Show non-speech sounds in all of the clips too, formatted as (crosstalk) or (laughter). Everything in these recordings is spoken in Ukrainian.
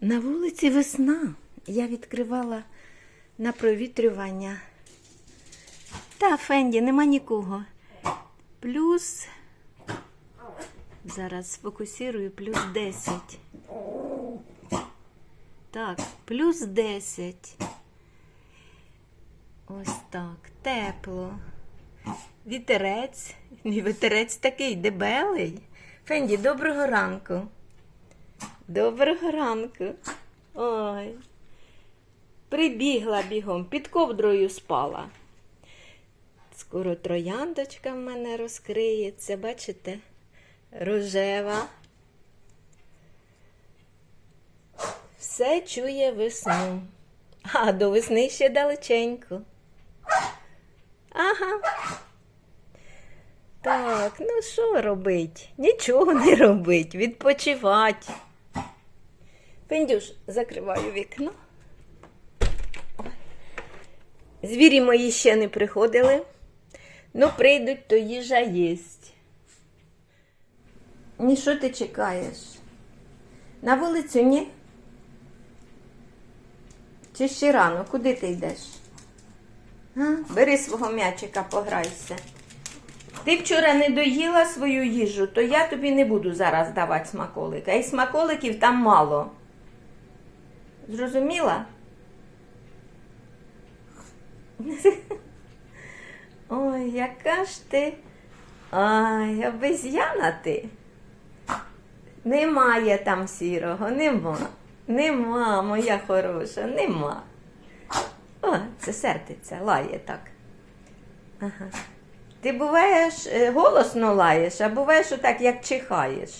На вулиці весна. Я відкривала на провітрювання. Та, Фенді, нема нікого. Плюс. Зараз сфокусірую, плюс 10. Так, плюс 10. Ось так. Тепло. Вітерець. (laughs) Вітерець такий дебелий. Фенді, доброго ранку. Доброго ранку. Ой. Прибігла бігом, під ковдрою спала. Скоро трояндочка в мене розкриється, бачите? Рожева. Все чує весну. А до весни ще далеченько. Ага. Так, ну що робить? Нічого не робить, відпочивать. Пендюш, закриваю вікно. Звірі мої ще не приходили. Ну, прийдуть, то їжа єсть. Ні, що ти чекаєш? На вулицю ні? Чи ще рано? Куди ти йдеш? А? Бери свого м'ячика, пограйся. Ти вчора не доїла свою їжу, то я тобі не буду зараз давати смаколика. І смаколиків там мало. Зрозуміла? (laughs) Ой, яка ж ти. Ай, обезьяна ти. Немає там сірого, нема. Нема, моя хороша, нема. О, це сердиться, лає так. Ага. Ти буваєш е, голосно лаєш, а буваєш отак, як чихаєш.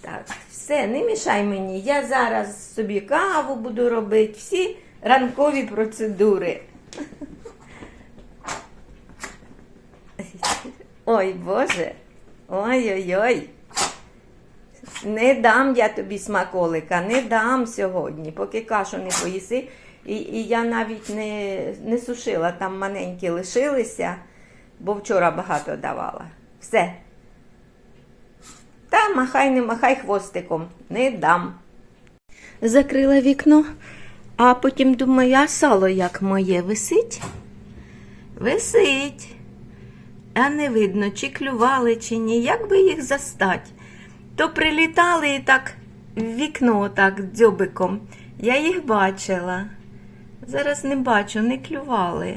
Так, все, не мішай мені. Я зараз собі каву буду робити, всі ранкові процедури. Ой, Боже. Ой-ой-ой. Не дам я тобі смаколика, не дам сьогодні, поки кашу не поїси. І, і я навіть не, не сушила, там маленькі лишилися, бо вчора багато давала. Все. Та махай, не махай хвостиком, не дам. Закрила вікно, а потім думаю, а сало як моє висить? Висить. А не видно, чи клювали, чи ні, як би їх застать. То прилітали і так в вікно так дзьобиком. Я їх бачила. Зараз не бачу, не клювали.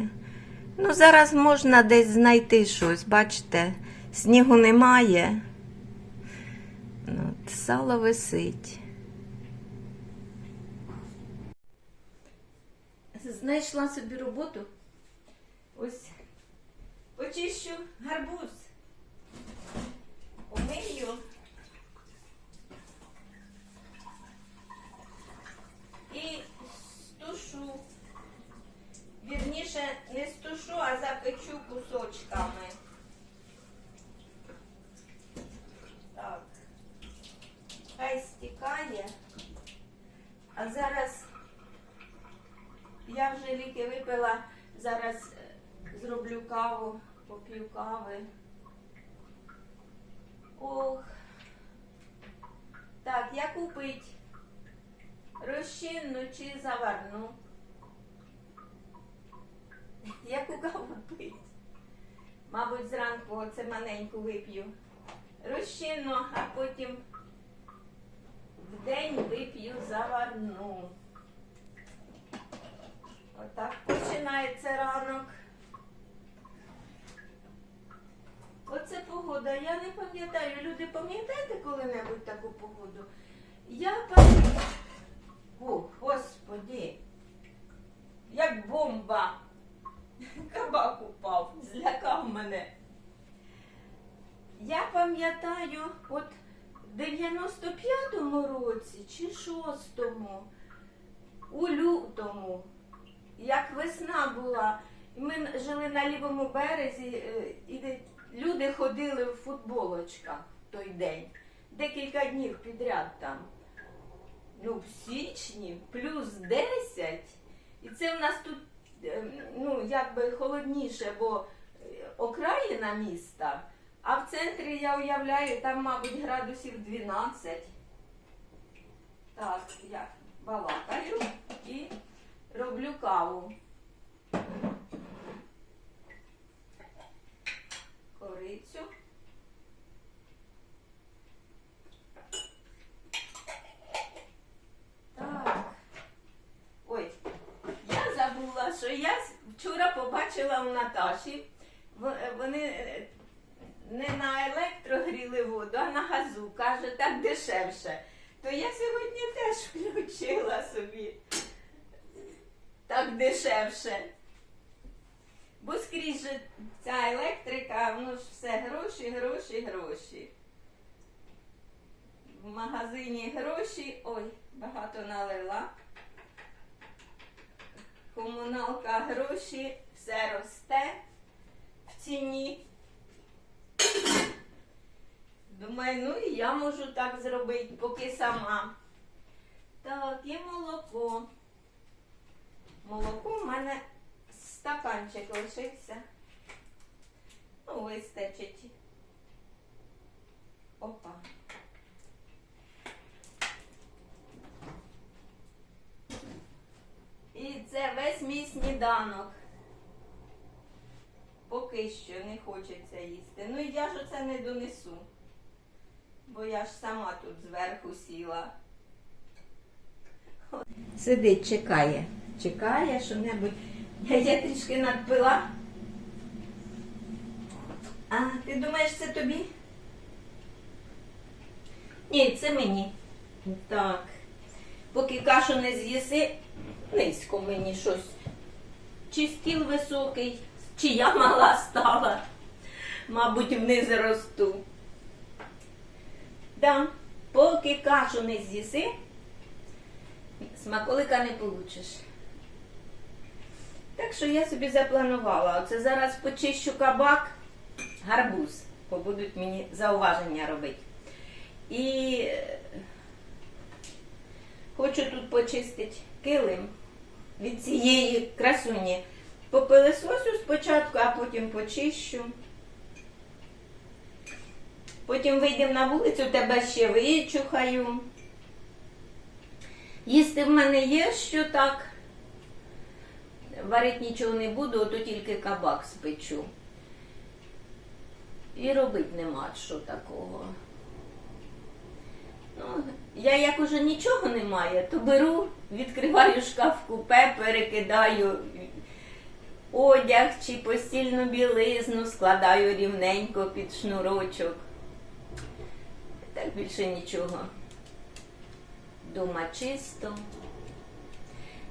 Ну, зараз можна десь знайти щось, бачите, снігу немає. От, сало висить. Знайшла собі роботу. Ось почищу гарбуз. Умию. І стушу. Вірніше, не стушу, а запечу кусочками. Так. Хай стікає. А зараз я вже ліки випила. Зараз е, зроблю каву, поп'ю. Ох. Так, я купить розчинну чи заварну. (laughs) Яку каву пить? Мабуть, зранку оце маленьку вип'ю. Розчинну, а потім в день вип'ю заварну. Отак починається ранок. Оце погода. Я не пам'ятаю. Люди, пам'ятаєте коли-небудь таку погоду? Я пам'ятаю. О, господі. Як бомба. Кабак упав, злякав мене. Я пам'ятаю, от в 95-му році чи 6-му, у лютому, як весна була, ми жили на лівому березі, е, і люди ходили в футболочках той день. Декілька днів підряд там. Ну, в січні плюс 10. І це в нас тут е, ну, якби холодніше, бо е, окраїна міста, а в центрі я уявляю, там, мабуть, градусів 12. Так, я балакаю і роблю каву. Корицю. Так. Ой, я забула, що я вчора побачила у Наташі. Вони е, не на електро гріли воду, а на газу. Каже, так дешевше. То я сьогодні теж (laughs) включила собі. Так дешевше. Бо скрізь же ця електрика, воно ж все гроші, гроші, гроші. В магазині гроші, ой, багато налила. Комуналка гроші, все росте в ціні. Думаю, ну і я можу так зробити, поки сама. Так, і молоко. Молоко в мене стаканчик лишився. Ну, вистачить. Опа. І це весь мій сніданок. Поки що не хочеться їсти. Ну і я ж оце не донесу. Бо я ж сама тут зверху сіла. Сидить, чекає. Чекає що-небудь. Я, я трішки надпила. А, ти думаєш, це тобі? Ні, це мені. Так. Поки кашу не з'їси, низько мені щось. Чи стіл високий, чи я мала стала. Мабуть, вниз росту. Да, поки кашу не з'їси, смаколика не получиш. Так що я собі запланувала. Оце зараз почищу кабак, гарбуз, бо будуть мені зауваження робити. І е, хочу тут почистити килим від цієї красуні. Попилисосю спочатку, а потім почищу. Потім вийдемо на вулицю, тебе ще вичухаю. Їсти в мене є, що так. Варити нічого не буду, ото тільки кабак спечу. І робити нема що такого. Ну, я як уже нічого немає, то беру, відкриваю шкаф купе, перекидаю одяг чи постільну білизну, складаю рівненько під шнурочок. Так більше нічого. Дома чисто.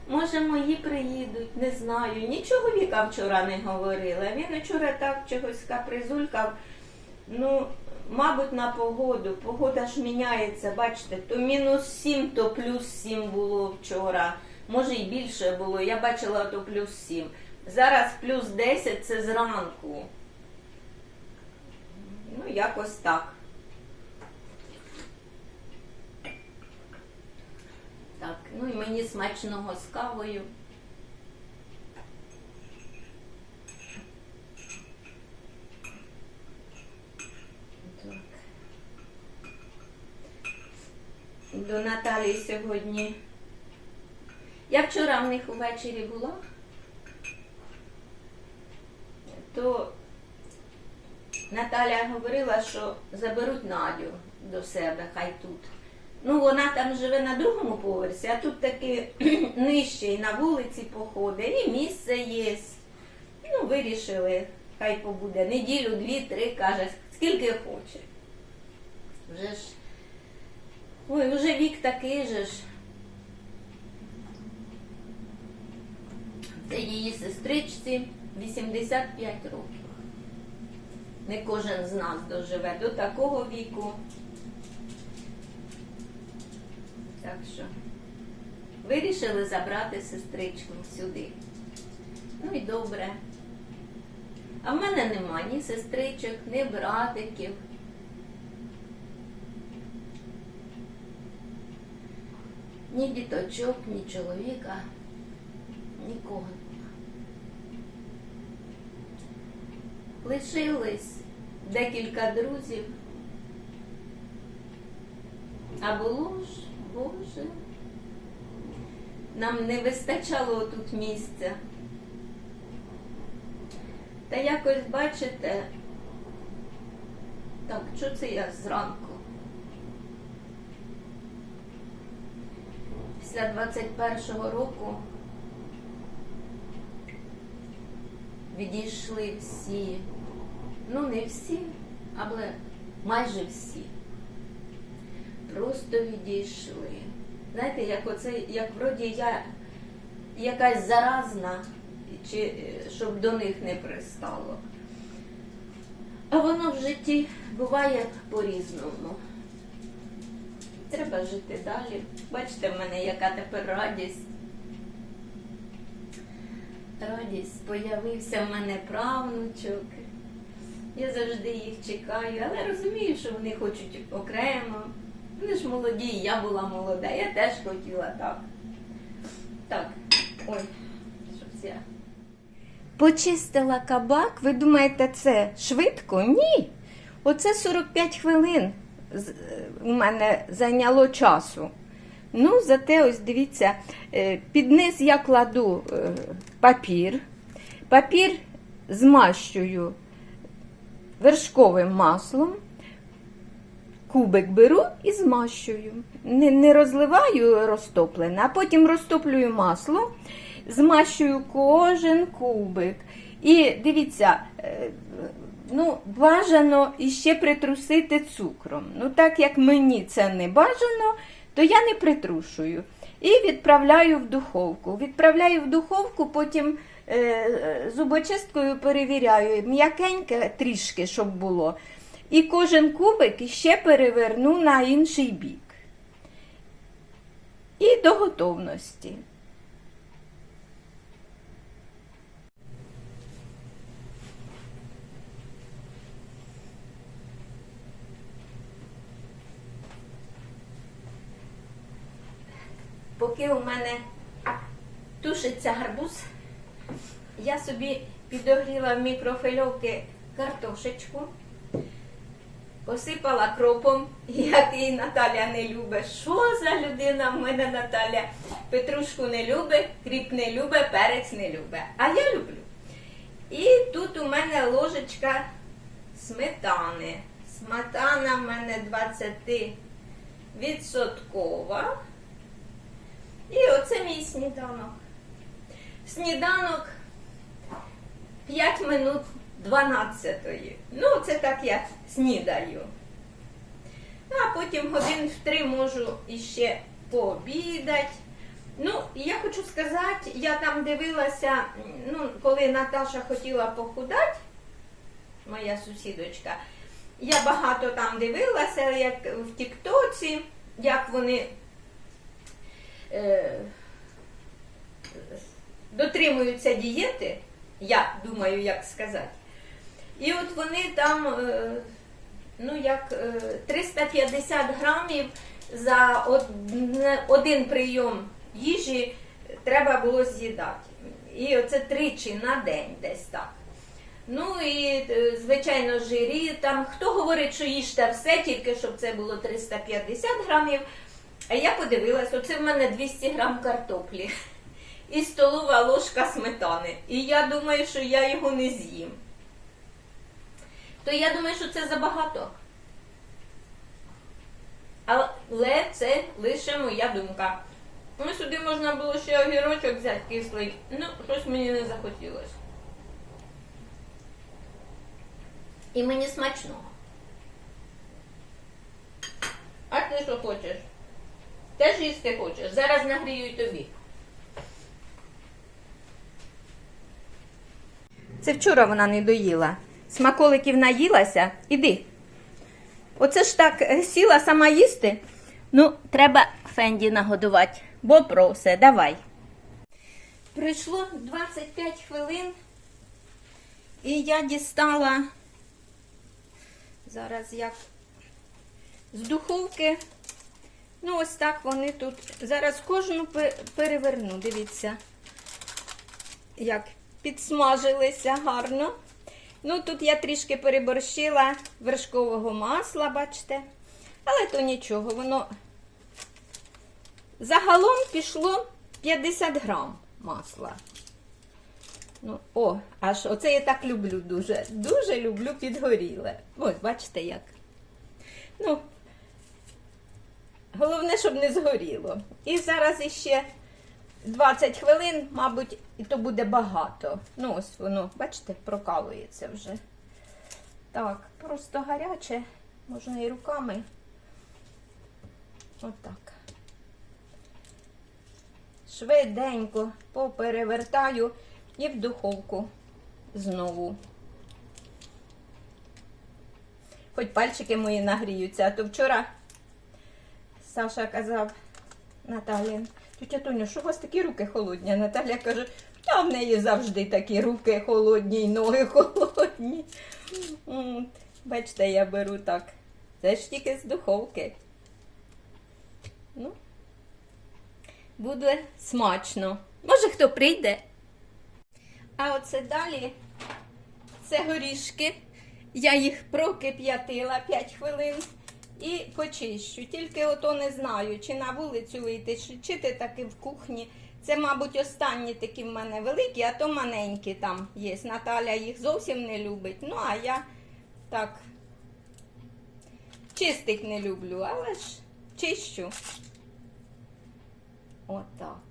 Може, мої приїдуть, не знаю. Нічого Віка вчора не говорила. Він вчора так чогось капризулькав. Ну, мабуть, на погоду. Погода ж міняється, бачите, то мінус 7, то плюс 7 було вчора. Може і більше було. Я бачила то плюс 7. Зараз плюс 10 це зранку. Ну, якось так. Так, ну і мені смачного з кавою. До Наталії сьогодні. Я вчора в них увечері була, то Наталя говорила, що заберуть Надю до себе, хай тут. Ну, вона там живе на другому поверсі, а тут таки (clears throat) нижче і на вулиці походить, і місце є. Ну, вирішили, хай побуде неділю, дві, три, каже, скільки хоче. Вже ж. Ой, вже вік такий же ж. Це її сестричці 85 років. Не кожен з нас доживе до такого віку. Так що вирішили забрати сестричку сюди. Ну і добре. А в мене нема ні сестричок, ні братиків. Ні діточок, ні чоловіка, нікого. Лишились декілька друзів. А було ж, Боже, Нам не вистачало тут місця. Та якось бачите, так, що це я зранку? Після 21-го року відійшли всі, ну не всі, але майже всі. Просто відійшли. Знаєте, як оце, як вроді я якась заразна, чи щоб до них не пристало. А воно в житті буває по-різному. Треба жити далі. Бачите, в мене яка тепер радість. Радість, появився в мене правнучок. Я завжди їх чекаю, але розумію, що вони хочуть окремо. Вони ж молоді, я була молода, я теж хотіла так. Так, ой, щось я. Почистила кабак, ви думаєте, це швидко? Ні. Оце 45 хвилин е, у мене зайняло часу. Ну, зате ось дивіться, е, під низ я кладу е, папір. Папір змащую вершковим маслом. Кубик беру і змащую. Не, не розливаю розтоплене, а потім розтоплюю масло, змащую кожен кубик. І дивіться, е, ну, бажано іще притрусити цукром. Ну, так як мені це не бажано, то я не притрушую. І відправляю в духовку. Відправляю в духовку, потім е, е, зубочисткою перевіряю, м'якеньке трішки, щоб було. І кожен кубик іще переверну на інший бік. І до готовності. Поки у мене тушиться гарбуз, я собі підогріла в мікрофильовки картошечку, посипала кропом, який Наталя не любить. Що за людина в мене Наталя? Петрушку не любить, кріп не любить, перець не любить. А я люблю. І тут у мене ложечка сметани. Сметана в мене 20 відсоткова. І оце мій сніданок. Сніданок 5 минут 12. Ну, це так я снідаю. А потім годин в три можу іще пообідати. Ну, я хочу сказати, я там дивилася, ну, коли Наташа хотіла похудати, моя сусідочка, я багато там дивилася, як в Тіктоці, як вони е, дотримуються дієти, я думаю, як сказати. І от вони там, е, ну як е, 350 грамів за один прийом їжі треба було з'їдати. І оце тричі на день десь так. Ну і, е, звичайно, жирі там. Хто говорить, що їжте все, тільки щоб це було 350 грамів. А я подивилась, оце в мене 200 грам картоплі (laughs) і столова ложка сметани. І я думаю, що я його не з'їм. То я думаю, що це забагато. Але це лише моя думка. Ну, сюди можна було ще огірочок взяти кислий. Ну, щось мені не захотілося. І мені смачного. А ти що хочеш? Теж їсти хочеш? Зараз нагрію тобі. Це вчора вона не доїла. Смаколиків наїлася. Іди. Оце ж так е, сіла сама їсти. Ну, треба Фенді нагодувати, бо просе, давай. Пройшло 25 хвилин, і я дістала зараз як з духовки. Ну, ось так вони тут. Зараз кожну переверну, дивіться, як підсмажилися гарно. Ну, тут я трішки переборщила вершкового масла, бачите. Але то нічого, воно Загалом пішло 50 грам масла. Ну, о, аж оце я так люблю дуже. Дуже люблю підгоріле. Ось, бачите як. Ну, головне, щоб не згоріло. І зараз іще 20 хвилин, мабуть, і то буде багато. Ну, ось воно, бачите, прокалується вже. Так, просто гаряче, можна і руками. Отак. Швиденько поперевертаю і в духовку знову. Хоч пальчики мої нагріються, а то вчора Саша казав Наталі, тетя Тоня, що у вас такі руки холодні? А Наталя каже, та в неї завжди такі руки холодні і ноги холодні. Бачите, я беру так. Це ж тільки з духовки. Ну, буде смачно. Може, хто прийде. А оце далі це горішки. Я їх прокип'ятила 5 хвилин і почищу. Тільки ото не знаю, чи на вулицю вийти, чи, ти таки в кухні. Це, мабуть, останні такі в мене великі, а то маленькі там є. Наталя їх зовсім не любить. Ну, а я так чистить не люблю, але ж чищу. Отак.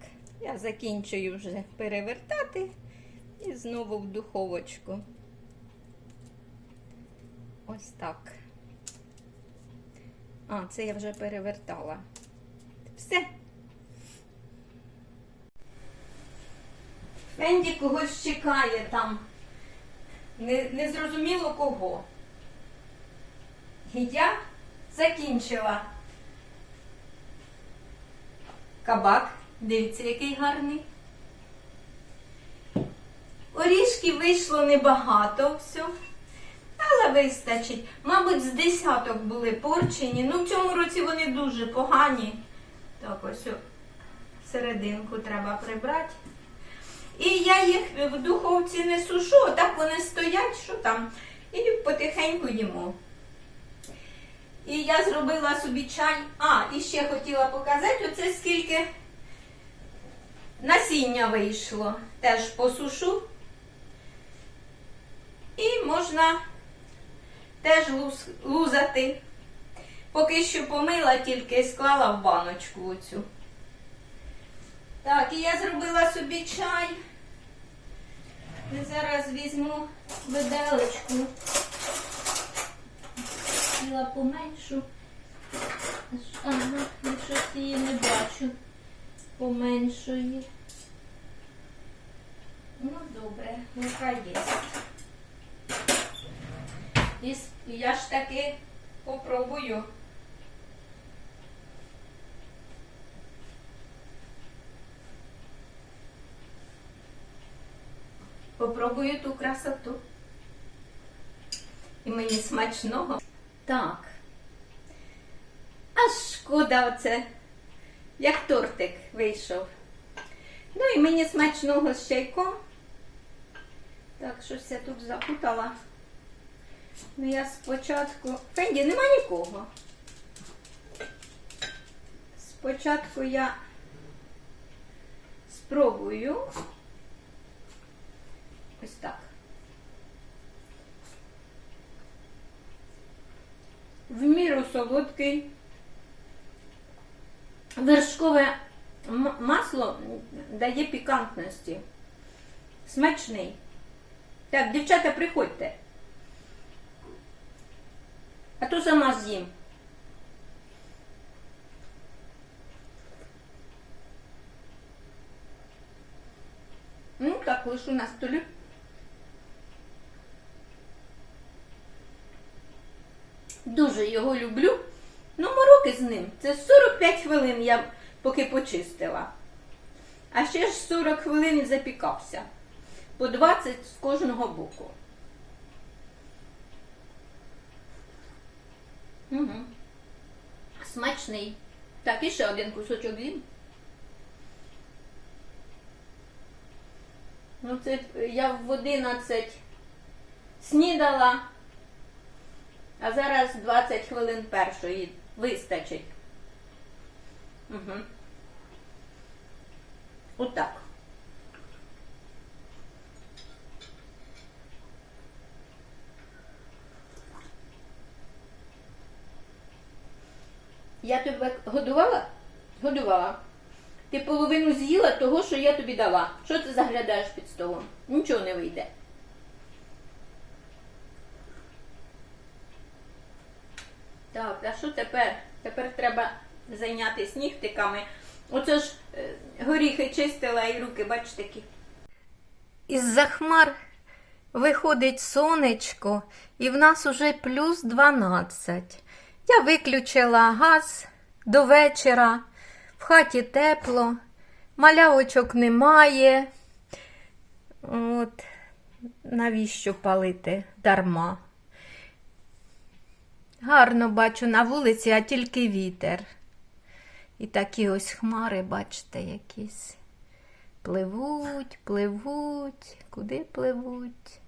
Я закінчую вже перевертати і знову в духовочку. Ось так. А, це я вже перевертала. Все. Фенді когось чекає там. Не, не зрозуміло кого. І я закінчила. Кабак. Дивіться, який гарний. Орішки вийшло небагато все. Але вистачить. Мабуть, з десяток були порчені. Ну, в цьому році вони дуже погані. Так, ось серединку треба прибрати. І я їх в духовці не сушу, так вони стоять, що там, і потихеньку їмо. І я зробила собі чай. А, і ще хотіла показати, оце скільки насіння вийшло. Теж посушу. І можна теж луз- лузати. Поки що помила, тільки склала в баночку оцю. Так, і я зробила собі чай. Зараз візьму виделочку. Хотіла поменшу. Ага, я щось її не бачу. Поменшої. Ну, добре, нехай є. І я ж таки попробую. Попробую ту красоту. І мені смачного. Так. А шкода оце, як тортик вийшов. Ну і мені смачного з чайком. Так, щось я тут запутала. Ну, я спочатку. Фенді, нема нікого. Спочатку я спробую. Ось так. В міру солодкий. Вершкове масло дає пікантності. Смачний. Так, дівчата, приходьте. А то сама з'їм. Ну, так, лишу на столі. Дуже його люблю. Ну, мороки з ним. Це 45 хвилин я поки почистила. А ще ж 40 хвилин запікався. По 20 з кожного боку. Угу. Смачний. Так, і ще один кусочок з'їм. Ну, це я в 11 снідала, а зараз 20 хвилин першої вистачить. Угу. Отак. Я тебе годувала? Годувала. Ти половину з'їла того, що я тобі дала. Що ти заглядаєш під столом? Нічого не вийде. Так, а що тепер? Тепер треба зайнятися нігтиками. Оце ж е, горіхи чистила і руки, бачите, такі. Із-за хмар виходить сонечко, і в нас уже плюс 12. Я виключила газ до вечора, в хаті тепло, малявочок немає. От, навіщо палити дарма? Гарно бачу на вулиці, а тільки вітер. І такі ось хмари, бачите, якісь. Пливуть, пливуть, куди пливуть?